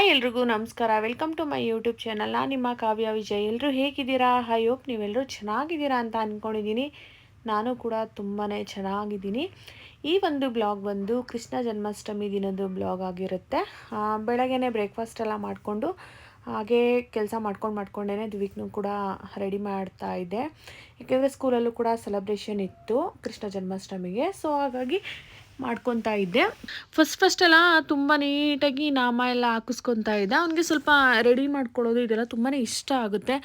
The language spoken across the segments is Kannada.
ಹಾಯ್ ಎಲ್ರಿಗೂ ನಮಸ್ಕಾರ. Welcome to my YouTube channel ನಾನು ನಿಮ್ಮ ಕಾವ್ಯ ವಿಜಯ್. ಎಲ್ಲರೂ ಹೇಗಿದ್ದೀರಾ? ಹೈ ಹೋಪ್ ನೀವೆಲ್ಲರೂ ಚೆನ್ನಾಗಿದ್ದೀರಾ ಅಂತ ಅಂದ್ಕೊಂಡಿದ್ದೀನಿ ನಾನು ಕೂಡ ತುಂಬಾ ಚೆನ್ನಾಗಿದ್ದೀನಿ. ಈ ಒಂದು ಬ್ಲಾಗ್ ಬಂದು ಕೃಷ್ಣ ಜನ್ಮಾಷ್ಟಮಿ ದಿನದ ಬ್ಲಾಗ್ ಆಗಿರುತ್ತೆ. ಬೆಳಗ್ಗೆ ಬ್ರೇಕ್ಫಾಸ್ಟ್ ಎಲ್ಲ ಮಾಡಿಕೊಂಡು, ಹಾಗೆ ಕೆಲಸ ಮಾಡ್ಕೊಂಡು ಮಾಡ್ಕೊಂಡೇ ದ್ವಿಕ್ನು ಕೂಡ ರೆಡಿ ಮಾಡ್ತಾ ಇದ್ದೆ. ಯಾಕೆಂದರೆ ಸ್ಕೂಲಲ್ಲೂ ಕೂಡ ಸೆಲೆಬ್ರೇಷನ್ ಇತ್ತು ಕೃಷ್ಣ ಜನ್ಮಾಷ್ಟಮಿಗೆ. ಸೊ ಹಾಗಾಗಿ ಮಾಡ್ಕೊತಾ ಇದ್ದೆ. ಫಸ್ಟ್ ಫಸ್ಟ್ ಎಲ್ಲ ತುಂಬ ನೀಟಾಗಿ ನಾಮ ಎಲ್ಲ ಹಾಕಿಸ್ಕೊತಾ ಇದ್ದೆ. ಅವನಿಗೆ ಸ್ವಲ್ಪ ರೆಡಿ ಮಾಡ್ಕೊಳ್ಳೋದು ಇದೆಲ್ಲ ತುಂಬಾ ಇಷ್ಟ ಆಗುತ್ತೆ.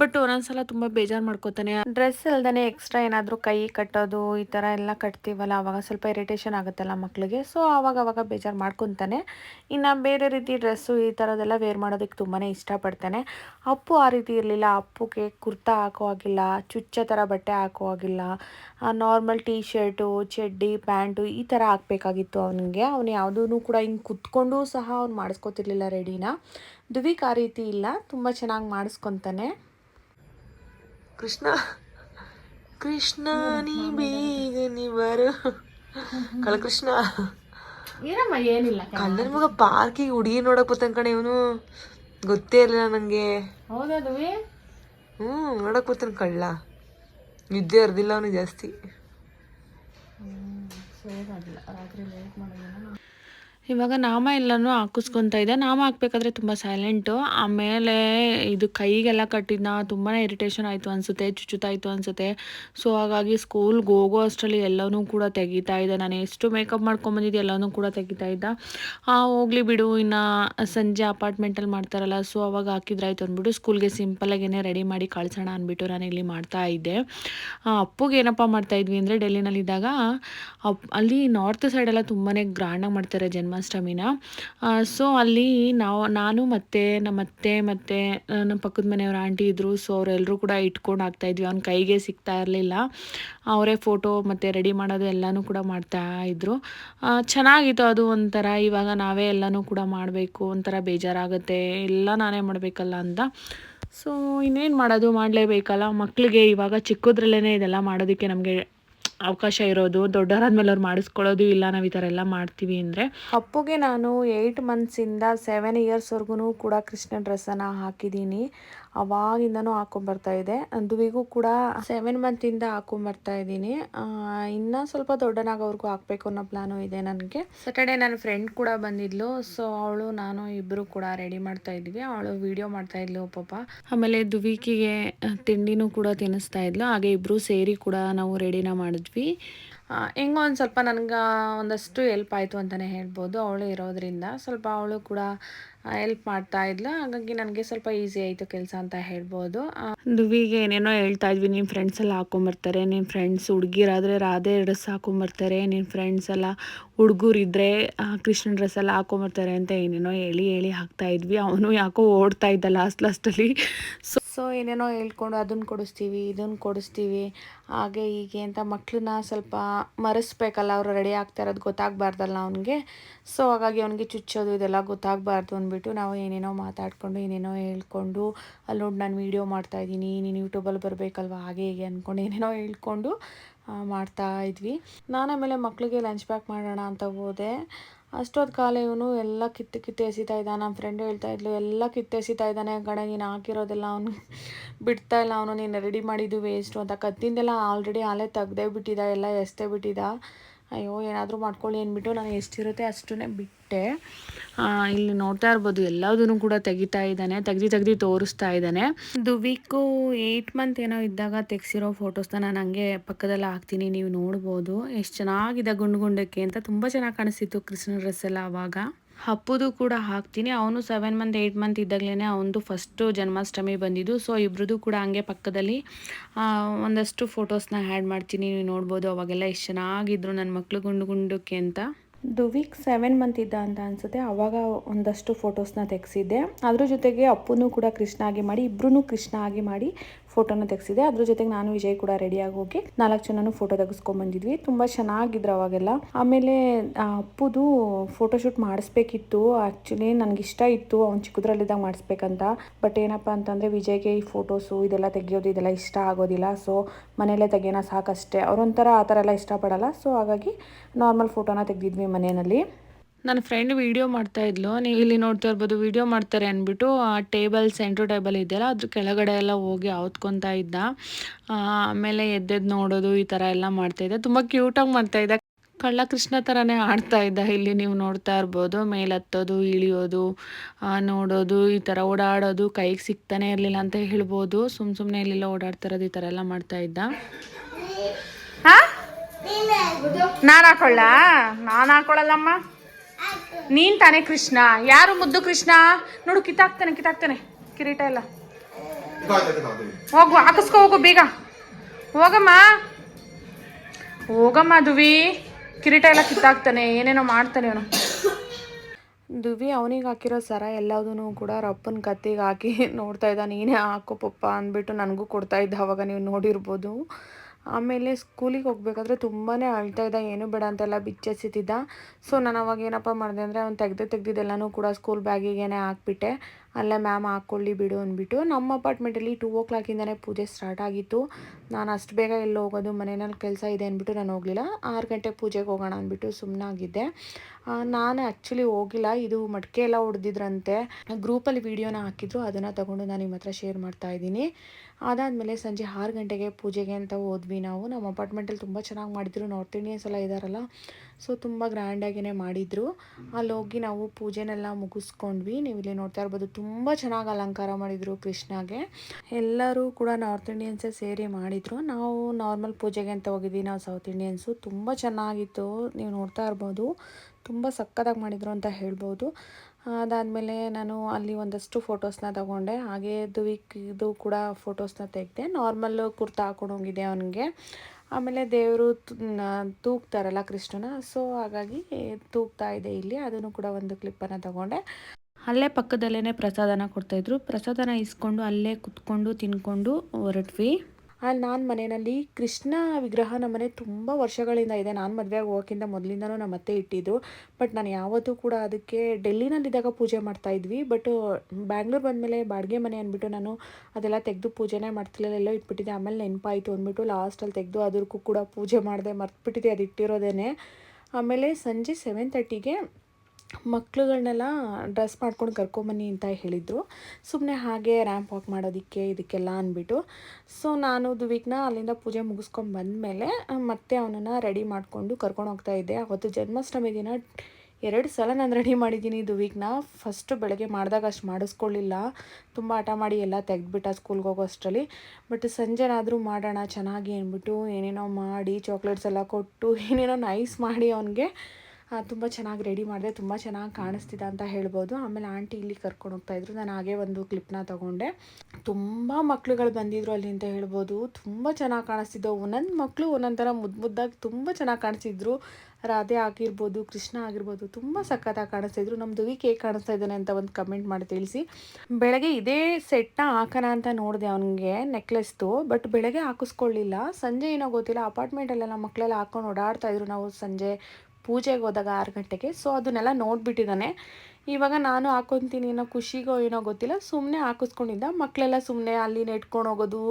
ಬಟ್ ಒಂದೊಂದ್ಸಲ ತುಂಬ ಬೇಜಾರು ಮಾಡ್ಕೋತಾನೆ. ಡ್ರೆಸ್ ಅಲ್ದೇ ಎಕ್ಸ್ಟ್ರಾ ಏನಾದರೂ ಕೈ ಕಟ್ಟೋದು ಈ ಥರ ಎಲ್ಲ ಕಟ್ತೀವಲ್ಲ, ಅವಾಗ ಸ್ವಲ್ಪ ಇರಿಟೇಷನ್ ಆಗುತ್ತಲ್ಲ ಮಕ್ಕಳಿಗೆ ಸೊ ಆವಾಗ ಅವಾಗ ಬೇಜಾರು ಮಾಡ್ಕೊತಾನೆ. ಇನ್ನು ಬೇರೆ ರೀತಿ ಡ್ರೆಸ್ಸು ಈ ಥರದ್ದೆಲ್ಲ ವೇರ್ ಮಾಡೋದಕ್ಕೆ ತುಂಬಾ ಇಷ್ಟಪಡ್ತಾನೆ. ಅಪ್ಪು ಆ ರೀತಿ ಇರಲಿಲ್ಲ. ಅಪ್ಪುಗೆ ಕುರ್ತಾ ಹಾಕೋ ಹಾಗಿಲ್ಲ, ಚುಚ್ಚ ಥರ ಬಟ್ಟೆ ಹಾಕೋ ಹಾಗಿಲ್ಲ ನಾರ್ಮಲ್ ಟೀ ಶರ್ಟು ಚಡ್ಡಿ ಪ್ಯಾಂಟು ಈ ಥರ ಹಾಕ್ಬೇಕಾಗಿತ್ತು ಅವನಿಗೆ. ಅವನು ಯಾವುದೂ ಕೂಡ ಹಿಂಗೆ ಕುತ್ಕೊಂಡು ಸಹ ಅವ್ನು ಮಾಡಿಸ್ಕೊತಿರ್ಲಿಲ್ಲ ರೆಡಿನ. ದುವಿಕ್ ಆ ರೀತಿ ಇಲ್ಲ. ತುಂಬ ಚೆನ್ನಾಗಿ ಮಾಡಿಸ್ಕೊತಾನೆ. ಕೃಷ್ಣ ಕೃಷ್ಣ ನೀ ಬೇಗನೆ ಬರು ಕಳ ಕೃಷ್ಣ. ಏನಮ್ಮ ಏನಿಲ್ಲ ಕಳ್ಳನ ಮಗ ಪಾರ್ಕಿಗೆ ಹುಡುಗಿ ನೋಡಕ್ ಬರ್ತಾನೆ ಕಣೆ ಇವನು. ಗೊತ್ತೇ ಇರಲಿಲ್ಲ ನನಗೆ ಹೌದಾ ದುವಿ? ಹ್ಞೂ ನೋಡಕ್ ಬರ್ತಾನೆ ಕಳ್ಳ. ನಿದ್ದೆ ಅರ್ದಿಲ್ಲ ಅವನು ಜಾಸ್ತಿ. ಸೇರಾಗಿಲ್ಲ ರಾತ್ರಿ ಲೇಟ್ ಇವಾಗ ನಾಮ ಎಲ್ಲನೂ ಹಾಕಿಸ್ಕೊತಾ ಇದ್ದೆ ನಾಮ ಹಾಕ್ಬೇಕಾದ್ರೆ ತುಂಬ ಸೈಲೆಂಟು ಆಮೇಲೆ ಇದು ಕೈಗೆಲ್ಲ ಕಟ್ಟಿದ್ನ ತುಂಬಾ ಇರಿಟೇಷನ್ ಆಯಿತು ಅನಿಸುತ್ತೆ ಚುಚ್ಚುತ್ತಾಯಿತು ಅನಿಸುತ್ತೆ. ಸೊ ಹಾಗಾಗಿ ಸ್ಕೂಲ್ಗೆ ಹೋಗೋ ಅಷ್ಟರಲ್ಲಿ ಎಲ್ಲನೂ ಕೂಡ ತೆಗಿತಾ ಇದ್ದೆ. ನಾನು ಎಷ್ಟು ಮೇಕಪ್ ಮಾಡ್ಕೊಂಬಂದಿದ್ದೆ ಎಲ್ಲನೂ ಕೂಡ ತೆಗಿತಾ ಇದ್ದ. ಹೋಗಲಿ ಬಿಡು, ಇನ್ನು ಸಂಜೆ ಅಪಾರ್ಟ್ಮೆಂಟಲ್ಲಿ ಮಾಡ್ತಾರಲ್ಲ ಸೊ ಅವಾಗ ಹಾಕಿದ್ರಾಯ್ತು ಅಂದ್ಬಿಟ್ಟು ಸ್ಕೂಲ್ಗೆ ಸಿಂಪಲಾಗೇನೆ ರೆಡಿ ಮಾಡಿ ಕಳ್ಸೋಣ ಅಂದ್ಬಿಟ್ಟು ನಾನು ಇಲ್ಲಿ ಮಾಡ್ತಾ ಇದ್ದೆ. ಅಪ್ಪುಗೆ ಏನಪ್ಪ ಮಾಡ್ತಾಯಿದ್ವಿ ಅಂದರೆ ಡೆಲ್ಲಿನಲ್ಲಿದ್ದಾಗ ಅಪ್, ಅಲ್ಲಿ ನಾರ್ತ್ ಸೈಡೆಲ್ಲ ತುಂಬಾ ಗ್ರ್ಯಾಂಡಾಗಿ ಮಾಡ್ತಾರೆ ಜನ್ಮಾಷ್ಟಮಿನ. ಸೊ ಅಲ್ಲಿ ನಾವು, ನಾನು ಮತ್ತು ನಮ್ಮ ಅತ್ತೆ, ಮತ್ತು ನಮ್ಮ ಪಕ್ಕದ ಮನೆಯವ್ರ ಆಂಟಿ ಇದ್ದರು ಸೊ ಅವರೆಲ್ಲರೂ ಕೂಡ ಇಟ್ಕೊಂಡು ಆಗ್ತಾಯಿದ್ವಿ ಅವ್ನ ಕೈಗೆ ಸಿಗ್ತಾ ಇರಲಿಲ್ಲ. ಅವರೇ ಫೋಟೋ ಮತ್ತು ರೆಡಿ ಮಾಡೋದು ಎಲ್ಲನೂ ಕೂಡ ಮಾಡ್ತಾ ಇದ್ದರು ಚೆನ್ನಾಗಿತ್ತು ಅದು ಒಂಥರ. ಇವಾಗ ನಾವೇ ಎಲ್ಲನೂ ಕೂಡ ಮಾಡಬೇಕು. ಒಂಥರ ಬೇಜಾರಾಗುತ್ತೆ. ಎಲ್ಲ ನಾನೇ ಮಾಡಬೇಕಲ್ಲ ಅಂತ. ಸೊ ಇನ್ನೇನು ಮಾಡೋದು? ಮಾಡಲೇಬೇಕಲ್ಲ? ಮಕ್ಕಳಿಗೆ ಇವಾಗ ಚಿಕ್ಕದ್ರಲ್ಲೇ ಇದೆಲ್ಲ ಮಾಡೋದಕ್ಕೆ ನಮಗೆ ಅವಕಾಶ ಇರೋದು, ದೊಡ್ಡವರಾದ್ಮೇಲೆ ಅವ್ರು ಮಾಡಿಸ್ಕೊಳ್ಳೋದು ಇಲ್ಲ, ನಾವು ಈ ಥರ ಎಲ್ಲ ಮಾಡ್ತೀವಿ ಅಂದರೆ. ಅಪ್ಪುಗೆ ನಾನು ಏಯ್ಟ್ ಮಂತ್ಸಿಂದ ಸೆವೆನ್ ಇಯರ್ಸ್ವರೆಗೂ ಕೂಡ ಕೃಷ್ಣ ಡ್ರೆಸ್ಸನ್ನು ಹಾಕಿದ್ದೀನಿ. ಅವಾಗಿಂದನೂ ಹಾಕೊಂಬರ್ತಾ ಇದೆ. ದುವಿಗೂ ಕೂಡ ಸೆವೆನ್ ಮಂತಿಂದ ಹಾಕೊಂಬರ್ತಾ ಇದ್ದೀನಿ. ಇನ್ನೂ ಸ್ವಲ್ಪ ದೊಡ್ಡನಾಗೋವರೆಗೂ ಹಾಕಬೇಕು ಅನ್ನೋ ಪ್ಲಾನು ಇದೆ ನನಗೆ. ಸ್ಯಾಟರ್ಡೆ ನನ್ನ ಫ್ರೆಂಡ್ ಕೂಡ ಬಂದಿದ್ಲು. ಸೊ ಅವಳು, ನಾನು ಇಬ್ಬರು ಕೂಡ ರೆಡಿ ಮಾಡ್ತಾ ಇದ್ವಿ. ಅವಳು ವಿಡಿಯೋ ಮಾಡ್ತಾ ಇದ್ಲು ಪಾಪ. ಆಮೇಲೆ ದುವಿಕಿಗೆ ತಿಂಡಿನೂ ಕೂಡ ತಿನ್ನಿಸ್ತಾ ಇದ್ಲು. ಹಾಗೆ ಇಬ್ಬರು ಸೇರಿ ಕೂಡ ನಾವು ರೆಡಿನ ಮಾಡಿದ್ವಿ. ಹೆಂಗೋ ಒಂದು ಸ್ವಲ್ಪ ನನಗೆ ಒಂದಷ್ಟು ಹೆಲ್ಪ್ ಆಯಿತು ಅಂತಲೇ ಹೇಳ್ಬೋದು. ಅವಳು ಇರೋದರಿಂದ ಸ್ವಲ್ಪ ಅವಳು ಕೂಡ ಹೆಲ್ಪ್ ಮಾಡ್ತಾ ಇದ್ಲು. ಹಾಗಾಗಿ ನನಗೆ ಸ್ವಲ್ಪ ಈಸಿ ಆಯಿತು ಕೆಲಸ ಅಂತ ಹೇಳ್ಬೋದು. ದುವಿಗೆ ಏನೇನೋ ಹೇಳ್ತಾ ಇದ್ವಿ. ನಿಮ್ಮ ಫ್ರೆಂಡ್ಸ್ ಎಲ್ಲ ಹಾಕೊಂಬರ್ತಾರೆ. ನಿಮ್ಮ ಫ್ರೆಂಡ್ಸ್ ಹುಡುಗಿರಾದರೆ ರಾಧೆ ಡ್ರೆಸ್ ಹಾಕೊಂಬರ್ತಾರೆ. ನಿಮ್ಮ ಫ್ರೆಂಡ್ಸ್ ಎಲ್ಲ ಹುಡುಗರಿದ್ದರೆ ಕೃಷ್ಣ ಡ್ರೆಸ್ ಎಲ್ಲ ಹಾಕೊಂಬರ್ತಾರೆ ಅಂತ ಏನೇನೋ ಹೇಳಿ ಹೇಳಿ ಹಾಕ್ತಾ ಇದ್ವಿ. ಅವನು ಯಾಕೋ ಓಡ್ತಾ ಇದ್ದ ಲಾಸ್ಟ್ ಲಾಸ್ಟಲ್ಲಿ ಸೊ ಸೊ ಏನೇನೋ ಹೇಳ್ಕೊಂಡು ಅದನ್ನು ಕೊಡಿಸ್ತೀವಿ, ಇದನ್ನು ಕೊಡಿಸ್ತೀವಿ, ಹಾಗೆ ಹೀಗೆ ಅಂತ ಮಕ್ಕಳನ್ನ ಸ್ವಲ್ಪ ಮರೆಸ್ಬೇಕಲ್ಲ, ಅವರು ರೆಡಿ ಆಗ್ತಾ ಇರೋದು ಗೊತ್ತಾಗಬಾರ್ದಲ್ಲ ಅವನಿಗೆ. ಸೊ ಹಾಗಾಗಿ ಅವನಿಗೆ ಚುಚ್ಚೋದು ಇದೆಲ್ಲ ಗೊತ್ತಾಗಬಾರ್ದು ಅಂದ್ಬಿಟ್ಟು ನಾವು ಏನೇನೋ ಮಾತಾಡಿಕೊಂಡು, ಏನೇನೋ ಹೇಳ್ಕೊಂಡು, ಅಲ್ಲಿ ನೋಡಿ ನಾನು ವೀಡಿಯೋ ಮಾಡ್ತಾಯಿದ್ದೀನಿ ನೀನು ಯೂಟ್ಯೂಬಲ್ಲಿ ಬರಬೇಕಲ್ವ, ಹಾಗೆ ಹೀಗೆ ಅಂದ್ಕೊಂಡು ಏನೇನೋ ಹೇಳ್ಕೊಂಡು ಮಾಡ್ತಾ ಇದ್ವಿ. ನಾನು ಆಮೇಲೆ ಮಕ್ಕಳಿಗೆ ಲಂಚ್ ಪ್ಯಾಕ್ ಮಾಡೋಣ ಅಂತ ಹೋದೆ. ಅಷ್ಟೊತ್ತು ಕಾಲ ಇವನು ಎಲ್ಲ ಕಿತ್ತು ಕಿತ್ತು ಎಸಿತಾ ಇದ್ದ ನಮ್ಮ ಫ್ರೆಂಡ್ ಹೇಳ್ತಾ ಇದ್ಲು, ಎಲ್ಲ ಕಿತ್ತು ಎಸಿತಾ ಇದ್ದಾನೆ ಗಣ ನೀನು ಹಾಕಿರೋದೆಲ್ಲ ಅವನು ಬಿಡ್ತಾ ಇಲ್ಲ, ಅವನು ನೀನು ರೆಡಿ ಮಾಡಿದ್ದು ವೇಸ್ಟು ಅಂತ. ಕತ್ತಿಂದೆಲ್ಲ ಆಲ್ರೆಡಿ ಆಲೇ ತೆಗ್ದೇ ಬಿಟ್ಟಿದ್ದ, ಎಲ್ಲ ಎಸ್ತೇ ಬಿಟ್ಟಿದ್ದ. ಅಯ್ಯೋ, ಏನಾದರೂ ಮಾಡ್ಕೊಳ್ಳಿ ಅಂದ್ಬಿಟ್ಟು ನಾನು ಎಷ್ಟಿರುತ್ತೆ ಅಷ್ಟೇ ಬಿಟ್ಟೆ. ಇಲ್ಲಿ ನೋಡ್ತಾ ಇರ್ಬೋದು, ಎಲ್ಲದನ್ನು ಕೂಡ ತೆಗಿತಾ ಇದ್ದಾನೆ, ತೆಗ್ದು ತೆಗ್ದು ತೋರಿಸ್ತಾ ಇದ್ದಾನೆ. ದುವಿಕು ಏಯ್ಟ್ ಮಂತ್ ಏನೋ ಇದ್ದಾಗ ತೆಗ್ಸಿರೋ ಫೋಟೋಸ್ನ ನಾನು ಹಂಗೆ ಪಕ್ಕದಲ್ಲಿ ಹಾಕ್ತೀನಿ, ನೀವು ನೋಡ್ಬೋದು. ಎಷ್ಟು ಚೆನ್ನಾಗಿದೆ ಗುಂಡು ಗುಂಡಕ್ಕೆ ಅಂತ ತುಂಬ ಚೆನ್ನಾಗಿ ಕಾಣಿಸ್ತಿತ್ತು ಕೃಷ್ಣ ಡ್ರೆಸ್ ಎಲ್ಲ ಅವಾಗ. ಹಬ್ಬದು ಕೂಡ ಹಾಕ್ತೀನಿ. ಅವನು ಸೆವೆನ್ ಮಂತ್ ಏಯ್ಟ್ ಮಂತ್ ಇದ್ದಾಗಲೇ ಅವನದು ಫಸ್ಟು ಜನ್ಮಾಷ್ಟಮಿ ಬಂದಿದ್ದು. ಸೊ ಇಬ್ರದ್ದು ಕೂಡ ಹಂಗೆ ಪಕ್ಕದಲ್ಲಿ ಒಂದಷ್ಟು ಫೋಟೋಸ್ನ ಆ್ಯಡ್ ಮಾಡ್ತೀನಿ. ನೀವು ನೋಡ್ಬೋದು ಅವಾಗೆಲ್ಲ ಎಷ್ಟು ಚೆನ್ನಾಗಿದ್ರು ನನ್ನ ಮಕ್ಕಳು ಗುಂಡು ಗುಂಡಕ್ಕೆ ಅಂತ. ದುವಿಕ್ ಸೆವೆನ್ ಮಂತ್ ಇದ್ದ ಅಂತ ಅನ್ಸುತ್ತೆ. ಅವಾಗ ಒಂದಷ್ಟು ಫೋಟೋಸ್ನ ತೆಗೆಸಿದ್ದೆ. ಅದ್ರ ಜೊತೆಗೆ ಅಪ್ಪುನೂ ಕೂಡ ಕೃಷ್ಣ ಆಗಿ ಮಾಡಿ ಇಬ್ರೂ ಕೃಷ್ಣ ಆಗಿ ಮಾಡಿ ಫೋಟೋನ ತೆಗೆಸಿದೆ. ಅದ್ರ ಜೊತೆಗೆ ನಾನು ವಿಜಯ್ ಕೂಡ ರೆಡಿಯಾಗಿ ಹೋಗಿ ನಾಲ್ಕು ಜನನು ಫೋಟೋ ತೆಗೆಸ್ಕೊಂಡ್ಬಂದಿದ್ವಿ ತುಂಬ ಚೆನ್ನಾಗಿದ್ರು ಅವಾಗೆಲ್ಲ. ಆಮೇಲೆ ಅಪ್ಪುದು ಫೋಟೋಶೂಟ್ ಮಾಡಿಸ್ಬೇಕಿತ್ತು. ಆ್ಯಕ್ಚುಲಿ ನನಗೆ ಇಷ್ಟ ಇತ್ತು. ಅವ್ನು ಚಿಕ್ಕದ್ರಲ್ಲಿದ್ದಾಗ ಮಾಡಿಸ್ಬೇಕಂತ. ಬಟ್ ಏನಪ್ಪ ಅಂತಂದರೆ ವಿಜಯ್ಗೆ ಈ ಫೋಟೋಸು ಇದೆಲ್ಲ ತೆಗಿಯೋದು ಇದೆಲ್ಲ ಇಷ್ಟ ಆಗೋದಿಲ್ಲ. ಸೊ ಮನೆಯಲ್ಲೇ ತೆಗೆಯೋಣ ಸಾಕಷ್ಟೇ. ಅವರೊಂಥರ ಆ ಥರ ಎಲ್ಲ ಇಷ್ಟಪಡಲ್ಲ. ಸೊ ಹಾಗಾಗಿ ನಾರ್ಮಲ್ ಫೋಟೋನ ತೆಗೆದಿದ್ವಿ ಮನೆಯಲ್ಲಿ. ನನ್ನ ಫ್ರೆಂಡ್ ವೀಡಿಯೋ ಮಾಡ್ತಾ ಇದ್ಲು. ನೀವು ಇಲ್ಲಿ ನೋಡ್ತಾ ಇರ್ಬೋದು ವೀಡಿಯೋ ಮಾಡ್ತಾರೆ ಅಂದ್ಬಿಟ್ಟು ಆ ಟೇಬಲ್ ಸೆಂಟ್ರ್ ಟೇಬಲ್ ಇದೆಯಲ್ಲ, ಅದ್ರ ಕೆಳಗಡೆ ಎಲ್ಲ ಹೋಗಿ ಅವತ್ಕೊತಾ ಇದ್ದ. ಆಮೇಲೆ ಎದ್ದೆದ್ದು ನೋಡೋದು ಈ ಥರ ಎಲ್ಲ ಮಾಡ್ತಾ ಇದ್ದ. ತುಂಬ ಕ್ಯೂಟಾಗಿ ಕಳ್ಳ ಕೃಷ್ಣ ಥರನೇ ಆಡ್ತಾ ಇದ್ದ ಇಲ್ಲಿ ನೀವು ನೋಡ್ತಾ ಇರ್ಬೋದು. ಮೇಲತ್ತೋದು, ಇಳಿಯೋದು ನೋಡೋದು, ಈ ಥರ ಓಡಾಡೋದು, ಕೈಗೆ ಸಿಗ್ತಾನೆ ಇರಲಿಲ್ಲ ಅಂತ ಹೇಳ್ಬೋದು. ಸುಮ್ಮ ಸುಮ್ಮನೆ ಇಲ್ಲೆಲ್ಲ ಓಡಾಡ್ತಾ ಇರೋದು ಈ ಥರ ಎಲ್ಲ ಮಾಡ್ತಾ ಇದ್ದ. ನಾನು ಹಾಕೊಳ್ಳ? ನಾನು ಹಾಕೊಳ್ಳಲ್ಲಮ್ಮ. ನೀನ್ ತಾನೇ ಕೃಷ್ಣ. ಯಾರು ಮುದ್ದು ಕೃಷ್ಣ? ನೋಡು, ಕಿತ್ತಾಕ್ತಾನೆ ಕಿತ್ತಾಕ್ತಾನೆ. ಕಿರೀಟ ಎಲ್ಲ. ಹೋಗು, ಹಾಕಸ್ಕೋ, ಹೋಗು, ಬೇಗ. ಹೋಗಮ್ಮ. ಹೋಗಮ್ಮ, ದುವಿ. ಕಿರೀಟ ಎಲ್ಲ ಕಿತ್ತಾಕ್ತಾನೆ. ಏನೇನೋ ಮಾಡ್ತಾನೆ ಅವನು. ದುವಿ, ಅವನಿಗೆ ಹಾಕಿರೋ ಸರ ಎಲ್ಲದೂ ಕೂಡ ರಪ್ಪನ ಕತ್ತಿಗೆ ಹಾಕಿ ನೋಡ್ತಾ ಇದ್ದ ನೀನೇ ಹಾಕೋ ಪಪ್ಪ ಅಂದ್ಬಿಟ್ಟು ನನಗೂ ಕೊಡ್ತಾ ಇದ್ದ ಅವಾಗ ನೀವು ನೋಡಿರ್ಬೋದು. ಆಮೇಲೆ ಸ್ಕೂಲಿಗೆ ಹೋಗ್ಬೇಕಾದ್ರೆ ತುಂಬಾ ಅಳ್ತಾ ಇದ್ದ, ಏನು ಬೇಡ ಅಂತೆಲ್ಲ ಬಿಚ್ಚೆಸಿತಿದ್ದ. ಸೊ ನಾನು ಅವಾಗ ಏನಪ್ಪ ಮಾಡಿದೆ ಅಂದರೆ, ಅವ್ನು ತೆಗೆದು ತೆಗ್ದಿದ್ದೆಲ್ಲನೂ ಕೂಡ ಸ್ಕೂಲ್ ಬ್ಯಾಗಿಗೇನೆ ಹಾಕ್ಬಿಟ್ಟೆ. ಅಲ್ಲೇ ಮ್ಯಾಮ್ ಹಾಕ್ಕೊಳ್ಳಿ ಬಿಡು ಅಂದ್ಬಿಟ್ಟು ನಮ್ಮ ಅಪಾರ್ಟ್ಮೆಂಟಲ್ಲಿ ಟೂ ಓ ಕ್ಲಾಕಿಂದನೇ ಪೂಜೆ ಸ್ಟಾರ್ಟ್ ಆಗಿತ್ತು. ನಾನು ಅಷ್ಟು ಬೇಗ ಎಲ್ಲೋ ಹೋಗೋದು, ಮನೆಯಲ್ಲಿ ಕೆಲಸ ಇದೆ ಅಂದ್ಬಿಟ್ಟು ನಾನು ಹೋಗಲಿಲ್ಲ. ಆರು ಗಂಟೆ ಪೂಜೆಗೆ ಹೋಗೋಣ ಅಂದ್ಬಿಟ್ಟು ಸುಮ್ಮನಾಗಿದ್ದೆ ನಾನು ಆ್ಯಕ್ಚುಲಿ ಹೋಗಿಲ್ಲ. ಇದು ಮಡಿಕೆ ಎಲ್ಲ ಹೊಡೆದಿದ್ರಂತೆ ಗ್ರೂಪಲ್ಲಿ ವೀಡಿಯೋನ ಹಾಕಿದ್ರು. ಅದನ್ನು ತಗೊಂಡು ನಾನು ನಿಮ್ಮ ಹತ್ರ ಶೇರ್ ಮಾಡ್ತಾ ಇದ್ದೀನಿ. ಅದಾದಮೇಲೆ ಸಂಜೆ ಆರು ಗಂಟೆಗೆ ಪೂಜೆಗೆ ಅಂತ ಹೋದ್ವಿ ನಾವು. ನಮ್ಮ ಅಪಾರ್ಟ್ಮೆಂಟಲ್ಲಿ ತುಂಬ ಚೆನ್ನಾಗಿ ಮಾಡಿದ್ರು. ನಾರ್ತ್ ಇಂಡಿಯನ್ಸ್ ಎಲ್ಲ ಇದ್ದಾರಲ್ಲ ಸೊ ತುಂಬ ಗ್ರ್ಯಾಂಡಾಗಿಯೇ ಮಾಡಿದರು. ಅಲ್ಲಿ ಹೋಗಿ ನಾವು ಪೂಜೆನೆಲ್ಲ ಮುಗಿಸ್ಕೊಂಡ್ವಿ. ನೀವು ಇಲ್ಲಿ ನೋಡ್ತಾ ಇರ್ಬೋದು ತುಂಬ ಚೆನ್ನಾಗಿ ಅಲಂಕಾರ ಮಾಡಿದರು ಕೃಷ್ಣಗೆ. ಎಲ್ಲರೂ ಕೂಡ ನಾರ್ತ್ ಇಂಡಿಯನ್ಸೇ ಸೇರಿ ಮಾಡಿದರು. ನಾವು ನಾರ್ಮಲ್ ಪೂಜೆಗೆ ಅಂತ ಹೋಗಿದ್ವಿ. ನಾವು ಸೌತ್ ಇಂಡಿಯನ್ಸು ತುಂಬ ಚೆನ್ನಾಗಿತ್ತು. ನೀವು ನೋಡ್ತಾ ಇರ್ಬೋದು. ತುಂಬ ಸಕ್ಕತ್ತಾಗಿ ಮಾಡಿದರು ಅಂತ ಹೇಳ್ಬೋದು. ಅದಾದಮೇಲೆ ನಾನು ಅಲ್ಲಿ ಒಂದಷ್ಟು ಫೋಟೋಸ್ನ ತಗೊಂಡೆ. ಹಾಗೆ ದುವಿಕ್ ಇದು ಕೂಡ ಫೋಟೋಸ್ನ ತೆಗೆದೆ. ನಾರ್ಮಲ್ ಕುರ್ತಾ ಹಾಕೊಂಡು ಹೋಗಿದ್ದೆ ಅವನಿಗೆ. ಆಮೇಲೆ ದೇವರು ತೂಗ್ತಾರಲ್ಲ ಕೃಷ್ಣನ. ಸೊ ಹಾಗಾಗಿ ತೂಗ್ತಾ ಇದೆ ಇಲ್ಲಿ. ಅದನ್ನು ಕೂಡ ಒಂದು ಕ್ಲಿಪ್ಪನ್ನು ತಗೊಂಡೆ. ಅಲ್ಲೇ ಪಕ್ಕದಲ್ಲೇ ಪ್ರಸಾದನ ಕೊಡ್ತಾಯಿದ್ರು ಪ್ರಸಾದನ ಇಸ್ಕೊಂಡು ಅಲ್ಲೇ ಕುತ್ಕೊಂಡು ತಿನ್ಕೊಂಡು ಹೊರಟ್ವಿ. ನಾನು ಮನೆಯಲ್ಲಿ ಕೃಷ್ಣ ವಿಗ್ರಹ ನಮ್ಮ ಮನೆ ತುಂಬ ವರ್ಷಗಳಿಂದ ಇದೆ. ನಾನು ಮದುವೆಗೆ ಹೋಗೋಕ್ಕಿಂತ ಮೊದಲಿಂದನೂ ನಮ್ಮ ಅತ್ತೆ ಇಟ್ಟಿದ್ದು. ಬಟ್ ನಾನು ಯಾವತ್ತೂ ಕೂಡ ಅದಕ್ಕೆ ಡೆಲ್ಲಿನಲ್ಲಿದ್ದಾಗ ಪೂಜೆ ಮಾಡ್ತಾ ಇದ್ವಿ. ಬಟ್ ಬ್ಯಾಂಗ್ಳೂರ್ ಬಂದಮೇಲೆ ಬಾಡಿಗೆ ಮನೆ ಅಂದ್ಬಿಟ್ಟು ನಾನು ಅದೆಲ್ಲ ತೆಗೆದು ಪೂಜೆನೇ ಮಾಡ್ತಿರ್ಲಿಲ್ಲ. ಎಲ್ಲೋ ಇಟ್ಬಿಟ್ಟಿದ್ದೆ. ಆಮೇಲೆ ನೆನಪಾಯಿತು ಅಂದ್ಬಿಟ್ಟು ಲಾಸ್ಟಲ್ಲಿ ತೆಗೆದು ಅದಕ್ಕೂ ಕೂಡ ಪೂಜೆ ಮಾಡಿದೆ ಮರ್ತ್ಬಿಟ್ಟಿದೆ ಅದು ಇಟ್ಟಿರೋದೇನೆ ಆಮೇಲೆ ಸಂಜೆ ಸೆವೆನ್ ತರ್ಟಿಗೆ ಮಕ್ಳುಗಳನ್ನೆಲ್ಲ ಡ್ರೆಸ್ ಮಾಡ್ಕೊಂಡು ಕರ್ಕೊಂಬನ್ನಿ ಅಂತ ಹೇಳಿದರು. ಸುಮ್ಮನೆ ಹಾಗೆ ರ್ಯಾಂಪ್ ವಾಕ್ ಮಾಡೋದಕ್ಕೆ ಇದಕ್ಕೆಲ್ಲ ಅಂದ್ಬಿಟ್ಟು. ಸೊ ನಾನು ದುವಿಕ್ನ ಅಲ್ಲಿಂದ ಪೂಜೆ ಮುಗಿಸ್ಕೊಂಡು ಬಂದಮೇಲೆ, ಮತ್ತೆ ಅವನನ್ನು ರೆಡಿ ಮಾಡಿಕೊಂಡು ಕರ್ಕೊಂಡು ಹೋಗ್ತಾ ಇದ್ದೆ. ಅವತ್ತು ಜನ್ಮಾಷ್ಟಮಿ ದಿನ ಎರಡು ಸಲ ನಾನು ರೆಡಿ ಮಾಡಿದ್ದೀನಿ ದ್ವಿಕ್ನ ಫಸ್ಟು ಬೆಳಗ್ಗೆ ಮಾಡಿದಾಗ ಅಷ್ಟು ಮಾಡಿಸ್ಕೊಳ್ಳಿಲ್ಲ. ತುಂಬ ಹಠ ಮಾಡಿ ಎಲ್ಲ ತೆಗೆದ್ಬಿಟ್ಟ ಸ್ಕೂಲ್ಗೆ ಹೋಗೋ ಅಷ್ಟರಲ್ಲಿ. ಬಟ್ ಸಂಜೆನಾದರೂ ಮಾಡೋಣ ಚೆನ್ನಾಗಿ ಅಂದ್ಬಿಟ್ಟು ಏನೇನೋ ಮಾಡಿ ಚಾಕ್ಲೇಟ್ಸ್ ಎಲ್ಲ ಕೊಟ್ಟು, ಏನೇನೋ ನೈಸ್ ಮಾಡಿ ಅವನಿಗೆ ತುಂಬ ಚೆನ್ನಾಗಿ ರೆಡಿ ಮಾಡಿದೆ, ತುಂಬ ಚೆನ್ನಾಗಿ ಕಾಣಿಸ್ತಿದೆ ಅಂತ ಹೇಳ್ಬೋದು. ಆಮೇಲೆ ಆಂಟಿ ಇಲ್ಲಿ ಕರ್ಕೊಂಡು ಹೋಗ್ತಾಯಿದ್ರು ನಾನು ಹಾಗೆ ಒಂದು ಕ್ಲಿಪ್ನ ತೊಗೊಂಡೆ. ತುಂಬ ಮಕ್ಳುಗಳು ಬಂದಿದ್ರು ಅಲ್ಲಿ ಅಂತ ಹೇಳ್ಬೋದು. ತುಂಬ ಚೆನ್ನಾಗಿ ಕಾಣಿಸ್ತಿದ್ದವು ಒಂದೊಂದು ಮಕ್ಕಳು ಒಂದೊಂದು ಥರ ಮುದ್ದು ಮುದ್ದಾಗಿ ತುಂಬ ಚೆನ್ನಾಗಿ ಕಾಣಿಸ್ತಿದ್ರು. ರಾಧೆ ಆಗಿರ್ಬೋದು, ಕೃಷ್ಣ ಆಗಿರ್ಬೋದು, ತುಂಬ ಸಖತ್ತಾಗಿ ಕಾಣಿಸ್ತಿದ್ರು. ನಮ್ಮದು ವೀಕ್ ಹೇಗೆ ಕಾಣಿಸ್ತಾ ಇದ್ದಾನೆ ಅಂತ ಒಂದು ಕಮೆಂಟ್ ಮಾಡಿ ತಿಳಿಸಿ. ಬೆಳಗ್ಗೆ ಇದೇ ಸೆಟ್ನ ಹಾಕೋಣ ಅಂತ ನೋಡಿದೆ ಅವನಿಗೆ ನೆಕ್ಲೆಸ್ದು ಬಟ್ ಬೆಳಗ್ಗೆ ಹಾಕಿಸ್ಕೊಳ್ಳಿಲ್ಲ. ಸಂಜೆ ಏನೋ ಗೊತ್ತಿಲ್ಲ. ಅಪಾರ್ಟ್ಮೆಂಟಲ್ಲೆಲ್ಲ ಮಕ್ಕಳೆಲ್ಲ ಹಾಕೊಂಡು ಓಡಾಡ್ತಾ ಇದ್ರು. ನಾವು ಸಂಜೆ ಪೂಜೆಗೆ ಹೋದಾಗ ಆರು ಗಂಟೆಗೆ. ಸೊ ಅದನ್ನೆಲ್ಲ ನೋಡಿಬಿಟ್ಟಿದ್ದಾನೆ. ಇವಾಗ ನಾನು ಹಾಕೊತೀನಿ, ಏನೋ ಖುಷಿಗೋ ಏನೋ ಗೊತ್ತಿಲ್ಲ. ಸುಮ್ಮನೆ ಹಾಕಿಸ್ಕೊಂಡಿದ್ದ. ಮಕ್ಕಳೆಲ್ಲ ಸುಮ್ಮನೆ ಅಲ್ಲಿ ನೆಟ್ಕೊಂಡು ಹೋಗೋದು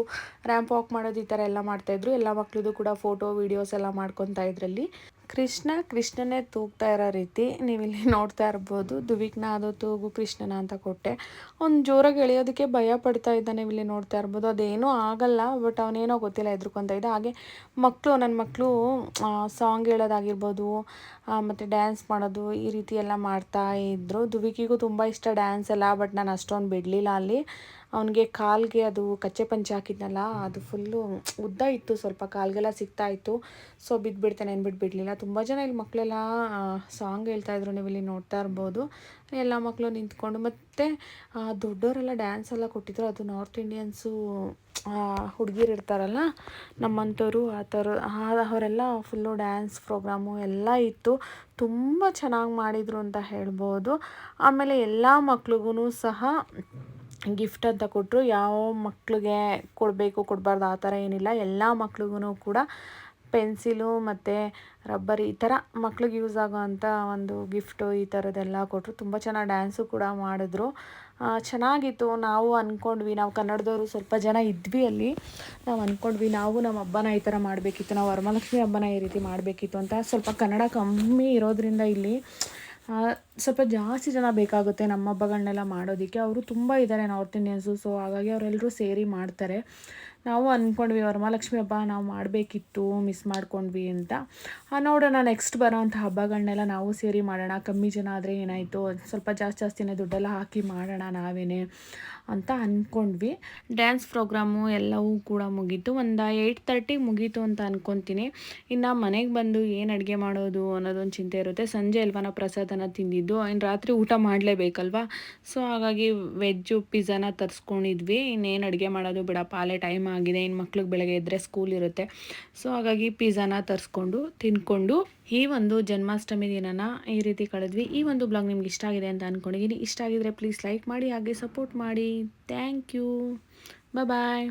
ರ್ಯಾಂಪ್ ವಾಕ್ ಮಾಡೋದು ಈ ಥರ ಎಲ್ಲ ಮಾಡ್ತಾಯಿದ್ರು ಎಲ್ಲ ಮಕ್ಕಳದು ಕೂಡ ಫೋಟೋ ವೀಡಿಯೋಸ್ ಎಲ್ಲ ಮಾಡ್ಕೊತಾ ಇದ್ರಲ್ಲಿ. ಕೃಷ್ಣ, ಕೃಷ್ಣನೇ ತೂಗ್ತಾ ಇರೋ ರೀತಿ ನೀವಿಲ್ಲಿ ನೋಡ್ತಾ ಇರ್ಬೋದು. ದುವಿಕ್ನ ಅದು ತೂಗು ಕೃಷ್ಣನ ಅಂತ ಕೊಟ್ಟೆ. ಅವ್ನು ಜೋರಾಗಿ ಎಳೆಯೋದಕ್ಕೆ ಭಯ ಪಡ್ತಾ ಇದ್ದ ನೀವು ಇಲ್ಲಿ ನೋಡ್ತಾ ಇರ್ಬೋದು. ಅದೇನೂ ಆಗಲ್ಲ, ಬಟ್ ಅವನೇನೋ ಗೊತ್ತಿಲ್ಲ ಹೆದ್ರುಕೊಂತ ಇದ್ದ. ಹಾಗೆ ಮಕ್ಕಳು ನನ್ನ ಮಕ್ಕಳು ಸಾಂಗ್ ಹೇಳೋದಾಗಿರ್ಬೋದು ಮತ್ತು ಡ್ಯಾನ್ಸ್ ಮಾಡೋದು ಈ ರೀತಿ ಎಲ್ಲ ಮಾಡ್ತಾ ಇದ್ದರು ದುವಿಕಿಗೂ ತುಂಬ ಇಷ್ಟ ಡ್ಯಾನ್ಸ್ ಎಲ್ಲ, ಬಟ್ ನಾನು ಅಷ್ಟೊಂದು ಬಿಡಲಿಲ್ಲ ಅಲ್ಲಿ. ಅವನಿಗೆ ಕಾಲಿಗೆ ಅದು ಕಚ್ಚೆ ಪಂಚೆ ಹಾಕಿದ್ನಲ್ಲ, ಅದು ಫುಲ್ಲು ಉದ್ದ ಇತ್ತು ಸ್ವಲ್ಪ, ಕಾಲಿಗೆಲ್ಲ ಸಿಗ್ತಾ ಇತ್ತು. ಸೊ ಬಿದ್ದುಬಿಡ್ತಾನೆ ಅಂದ್ಬಿಟ್ಟು ಬಿಡಲಿಲ್ಲ. ತುಂಬ ಜನ ಇಲ್ಲಿ ಮಕ್ಕಳೆಲ್ಲ ಸಾಂಗ್ ಹೇಳ್ತಾಯಿದ್ರು ನೀವು ಇಲ್ಲಿ ನೋಡ್ತಾ ಇರ್ಬೋದು. ಎಲ್ಲ ಮಕ್ಕಳು ನಿಂತ್ಕೊಂಡು, ಮತ್ತು ದೊಡ್ಡವರೆಲ್ಲ ಡ್ಯಾನ್ಸ್ ಎಲ್ಲ ಕೊಟ್ಟಿದ್ರು. ಅದು ನಾರ್ತ್ ಇಂಡಿಯನ್ಸು ಹುಡುಗಿರು ಇರ್ತಾರಲ್ಲ, ನಮ್ಮಂಥವ್ರು, ಆ ಥರ ಅವರೆಲ್ಲ ಫುಲ್ಲು ಡ್ಯಾನ್ಸ್ ಪ್ರೋಗ್ರಾಮು ಎಲ್ಲ ಇತ್ತು. ತುಂಬ ಚೆನ್ನಾಗಿ ಮಾಡಿದರು ಅಂತ ಹೇಳ್ಬೋದು. ಆಮೇಲೆ ಎಲ್ಲ ಮಕ್ಳಿಗೂ ಸಹ ಗಿಫ್ಟ್ ಅಂತ ಕೊಟ್ಟರು ಯಾವ ಮಕ್ಕಳಿಗೆ ಕೊಡಬೇಕು, ಕೊಡಬಾರ್ದು, ಆ ಥರ ಏನಿಲ್ಲ. ಎಲ್ಲ ಮಕ್ಳಿಗೂ ಕೂಡ ಪೆನ್ಸಿಲು ಮತ್ತು ರಬ್ಬರ್ ಈ ಥರ ಮಕ್ಳಿಗೆ ಯೂಸ್ ಆಗೋವಂಥ ಒಂದು ಗಿಫ್ಟು ಈ ಥರದ್ದೆಲ್ಲ ಕೊಟ್ಟರು ತುಂಬ ಚೆನ್ನಾಗಿ ಡ್ಯಾನ್ಸು ಕೂಡ ಮಾಡಿದ್ರು. ಚೆನ್ನಾಗಿತ್ತು. ನಾವು ಅಂದ್ಕೊಂಡ್ವಿ ನಾವು ಕನ್ನಡದವರು ಸ್ವಲ್ಪ ಜನ ಇದ್ವಿ ಅಲ್ಲಿ. ನಾವು ಅಂದ್ಕೊಂಡ್ವಿ ನಾವು ನಮ್ಮ ಹಬ್ಬನ ಈ ಥರ ಮಾಡಬೇಕಿತ್ತು, ನಾವು ವರಮಹಾಲಕ್ಷ್ಮಿ ಹಬ್ಬನ ಈ ರೀತಿ ಮಾಡಬೇಕಿತ್ತು ಅಂತ ಸ್ವಲ್ಪ ಕನ್ನಡ ಕಮ್ಮಿ ಇರೋದ್ರಿಂದ ಇಲ್ಲಿ ಸ್ವಲ್ಪ ಜಾಸ್ತಿ ಜನ ಬೇಕಾಗುತ್ತೆ ನಮ್ಮ ಹಬ್ಬಗಳನ್ನೆಲ್ಲ ಮಾಡೋದಕ್ಕೆ. ಅವರು ತುಂಬ ಇದ್ದಾರೆ ನಾರ್ತ್ ಇಂಡಿಯನ್ಸು ಸೊ ಹಾಗಾಗಿ ಅವರೆಲ್ಲರೂ ಸೇರಿ ಮಾಡ್ತಾರೆ. ನಾವು ಅಂದ್ಕೊಂಡ್ವಿ ವರಮಹಾಲಕ್ಷ್ಮಿ ಹಬ್ಬ ನಾವು ಮಾಡಬೇಕಿತ್ತು ಮಿಸ್ ಮಾಡ್ಕೊಂಡ್ವಿ ಅಂತ. ನೋಡೋಣ ನೆಕ್ಸ್ಟ್ ಬರೋವಂಥ ಹಬ್ಬಗಳನ್ನೆಲ್ಲ ನಾವು ಸೇರಿ ಮಾಡೋಣ. ಕಮ್ಮಿ ಜನ ಆದರೆ ಏನಾಯಿತು? ಸ್ವಲ್ಪ ಜಾಸ್ತಿ ಜಾಸ್ತಿನೇ ದುಡ್ಡೆಲ್ಲ ಹಾಕಿ ಮಾಡೋಣ ನಾವೇನೆ. ಅಂತ ಅಂದ್ಕೊಂಡ್ವಿ ಡ್ಯಾನ್ಸ್ ಪ್ರೋಗ್ರಾಮು ಎಲ್ಲವೂ ಕೂಡ ಮುಗೀತು. ಒಂದು ಏಯ್ಟ್ ತರ್ಟಿಗೆ ಮುಗೀತು ಅಂತ ಅಂದ್ಕೊತೀನಿ ಇನ್ನು ಮನೆಗೆ ಬಂದು ಏನು ಅಡುಗೆ ಮಾಡೋದು ಅನ್ನೋದೊಂದು ಚಿಂತೆ ಇರುತ್ತೆ. ಸಂಜೆ ಅಲ್ವಾ ನಾವು ಪ್ರಸಾದನ ತಿಂದಿದ್ದು. ಇನ್ನು ರಾತ್ರಿ ಊಟ ಮಾಡಲೇಬೇಕಲ್ವಾ? ಸೊ ಹಾಗಾಗಿ ವೆಜ್ಜು ಪಿಜ್ಜಾನ ತರಿಸ್ಕೊಂಡಿದ್ವಿ. ಇನ್ನೇನು ಅಡುಗೆ ಮಾಡೋದು ಬಿಡಪ್ಪ, ಅಲ್ಲೇ ಟೈಮ್ ಆಗಿದೆ. ಇನ್ನು ಮಕ್ಳಿಗೆ ಬೆಳಗ್ಗೆ ಎದ್ದರೆ ಸ್ಕೂಲ್ ಇರುತ್ತೆ. ಸೊ ಹಾಗಾಗಿ ಪಿಜ್ಜಾನ ತರಿಸ್ಕೊಂಡು ತಿಂದ್ಕೊಂಡು ಈ ಒಂದು ಜನ್ಮಾಷ್ಟಮಿ ದಿನನ ಈ ರೀತಿ ಕಳೆದ್ವಿ. ಈ ಒಂದು ಬ್ಲಾಗ್ ನಿಮ್ಗೆ ಇಷ್ಟ ಆಗಿದೆ ಅಂತ ಅಂದ್ಕೊಂಡಿದ್ದೀನಿ ಇಷ್ಟ ಆಗಿದ್ರೆ ಪ್ಲೀಸ್ ಲೈಕ್ ಮಾಡಿ, ಹಾಗೆ ಸಪೋರ್ಟ್ ಮಾಡಿ. Thank you bye